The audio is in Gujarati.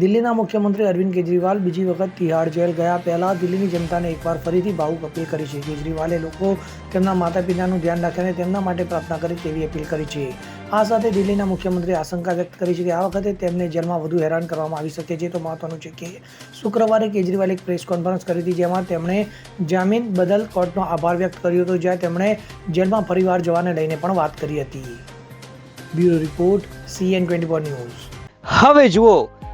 દિલ્હીના મુખ્યમંત્રી અરવિંદ કેજરીવાલ બીજી વખત તિહાડ જેલ ગયા. પહેલા દિલ્હીની જનતાને એકવાર ફરીથી ભાવુક અપીલ કરી છે. કેજરીવાલે લોકો તેમના માતા પિતાનું ધ્યાન રાખે અને તેમના માટે પ્રાર્થના કરે તેવી અપીલ કરી છે. આ સાથે દિલ્હીના મુખ્યમંત્રીએ આશંકા વ્યક્ત કરી છે કે આ વખતે તેમને જેલમાં વધુ હેરાન કરવામાં આવી શકે છે. તો મહત્વનું છે કે શુક્રવારે કેજરીવાલે એક પ્રેસ કોન્ફરન્સ કરી હતી જેમાં તેમણે જામીન બદલ કોર્ટનો આભાર વ્યક્ત કર્યો હતો, જ્યાં તેમણે જેલમાં ફરીવાર જવાને લઈને પણ વાત કરી હતી. Bureau report CN twenty news. હવે જુઓ